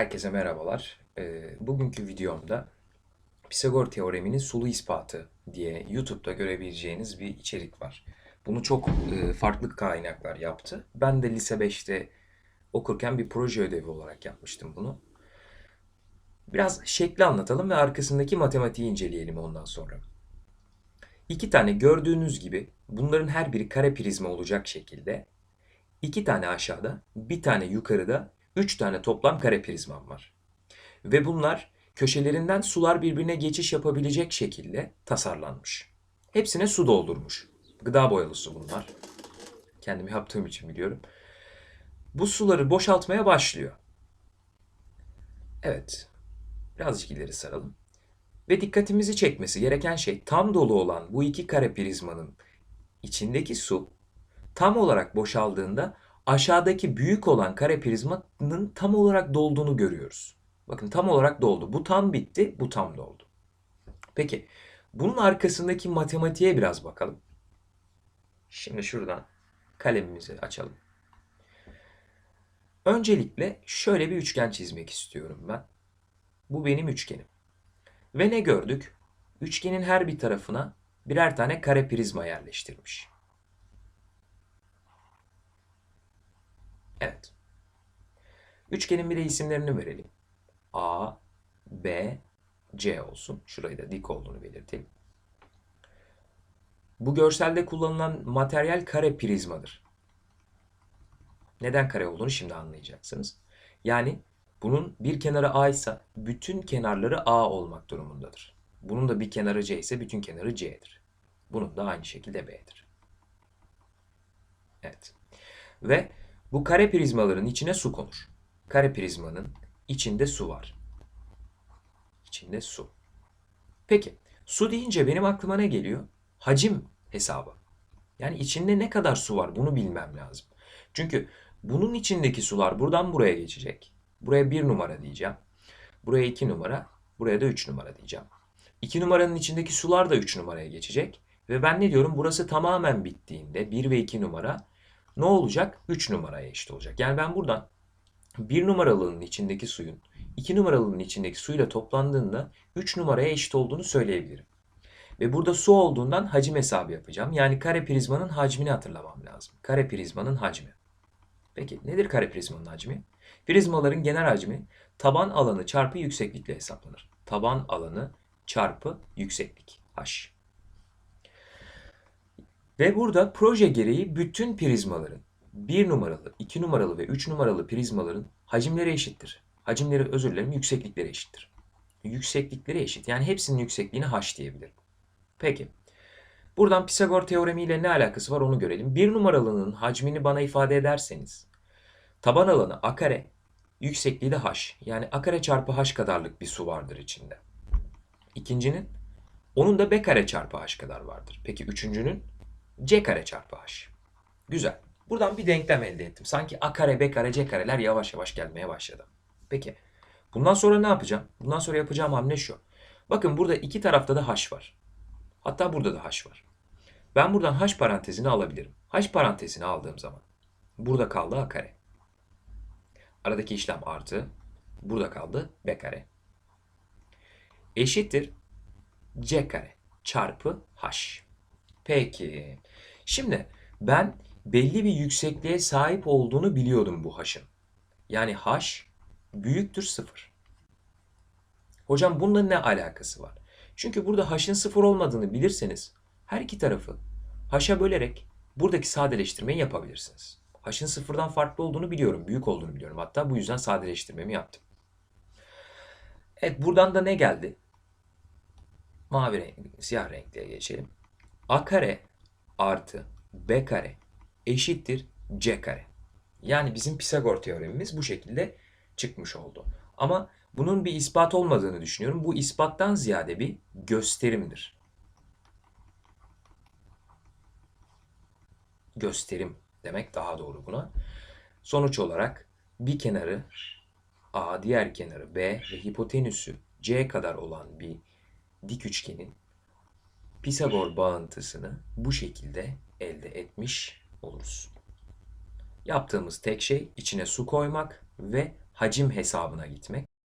Herkese merhabalar. Ee, bugünkü videomda Pisagor teoreminin sulu ispatı diye YouTube'da görebileceğiniz bir içerik var. Bunu çok e, farklı kaynaklar yaptı. Ben de lise 5'te okurken bir proje ödevi olarak yapmıştım bunu. Biraz şekli anlatalım ve arkasındaki matematiği inceleyelim ondan sonra. İki tane gördüğünüz gibi bunların her biri kare prizma olacak şekilde iki tane aşağıda, bir tane yukarıda, üç tane toplam kare prizmam var. Ve bunlar köşelerinden sular birbirine geçiş yapabilecek şekilde tasarlanmış. Hepsine su doldurmuş. Gıda boyalı su bunlar. Kendimi yaptığım için biliyorum. Bu suları boşaltmaya başlıyor. Evet. Birazcık ileri saralım. Ve dikkatimizi çekmesi gereken şey tam dolu olan bu iki kare prizmanın içindeki su tam olarak boşaldığında aşağıdaki büyük olan kare prizmanın tam olarak dolduğunu görüyoruz. Bakın tam olarak doldu. Bu tam bitti, bu tam doldu. Peki bunun arkasındaki matematiğe biraz bakalım. Şimdi şuradan kalemimizi açalım. Öncelikle şöyle bir üçgen çizmek istiyorum ben. Bu benim üçgenim. Ve ne gördük? Üçgenin her bir tarafına birer tane kare prizma yerleştirmiş. Evet. Üçgenin bir de isimlerini verelim. A, B, C olsun. Şurayı da dik olduğunu belirtelim. Bu görselde kullanılan materyal kare prizmadır. Neden kare olduğunu şimdi anlayacaksınız. Yani bunun bir kenarı A ise bütün kenarları A olmak durumundadır. Bunun da bir kenarı C ise bütün kenarı C'dir. Bunun da aynı şekilde B'dir. Evet. Ve bu kare prizmaların içine su konur. Kare prizmanın içinde su var. İçinde su. Peki su deyince benim aklıma ne geliyor? Hacim hesabı. Yani içinde ne kadar su var bunu bilmem lazım. Çünkü bunun içindeki sular buradan buraya geçecek. Buraya bir numara diyeceğim. Buraya iki numara. Buraya da üç numara diyeceğim. İki numaranın içindeki sular da üç numaraya geçecek. Ve ben ne diyorum? Burası tamamen bittiğinde bir ve iki numara ne olacak? 3 numaraya eşit olacak. Yani ben buradan 1 numaralının içindeki suyun 2 numaralının içindeki suyla toplandığında 3 numaraya eşit olduğunu söyleyebilirim. Ve burada su olduğundan hacim hesabı yapacağım. Yani kare prizmanın hacmini hatırlamam lazım. Kare prizmanın hacmi. Peki nedir kare prizmanın hacmi? Prizmaların genel hacmi taban alanı çarpı yükseklikle hesaplanır. Taban alanı çarpı yükseklik. H. Ve burada proje gereği bütün prizmaların 1 numaralı, 2 numaralı ve 3 numaralı prizmaların hacimleri eşittir. Hacimleri özür dilerim yükseklikleri eşittir. Yükseklikleri eşit. Yani hepsinin yüksekliğine h diyebilirim. Peki. Buradan Pisagor teoremiyle ne alakası var onu görelim. 1 numaralının hacmini bana ifade ederseniz taban alanı a kare, yüksekliği de h. Yani a kare çarpı h kadarlık bir su vardır içinde. İkincinin onun da b kare çarpı h kadar vardır. Peki üçüncünün c kare çarpı h. Güzel. Buradan bir denklem elde ettim. Sanki a kare, b kare, c kareler yavaş yavaş gelmeye başladı. Peki. Bundan sonra ne yapacağım? Bundan sonra yapacağım hamle şu. Bakın burada iki tarafta da h var. Hatta burada da h var. Ben buradan h parantezini alabilirim. h parantezini aldığım zaman burada kaldı a kare. Aradaki işlem artı. Burada kaldı b kare. Eşittir c kare çarpı h. Peki. Şimdi ben belli bir yüksekliğe sahip olduğunu biliyordum bu h'ın. Yani h büyüktür 0. Hocam bununla ne alakası var? Çünkü burada h'ın 0 olmadığını bilirseniz her iki tarafı h'a bölerek buradaki sadeleştirmeyi yapabilirsiniz. H'ın sıfırdan farklı olduğunu biliyorum, büyük olduğunu biliyorum. Hatta bu yüzden sadeleştirmemi yaptım. Evet buradan da ne geldi? Mavi renk, siyah renkliye geçelim. A kare artı B kare eşittir C kare. Yani bizim Pisagor teoremimiz bu şekilde çıkmış oldu. Ama bunun bir ispat olmadığını düşünüyorum. Bu ispattan ziyade bir gösterimdir. Gösterim demek daha doğru buna. Sonuç olarak bir kenarı A, diğer kenarı B ve hipotenüsü C kadar olan bir dik üçgenin Pisagor bağıntısını bu şekilde elde etmiş oluruz. Yaptığımız tek şey içine su koymak ve hacim hesabına gitmek.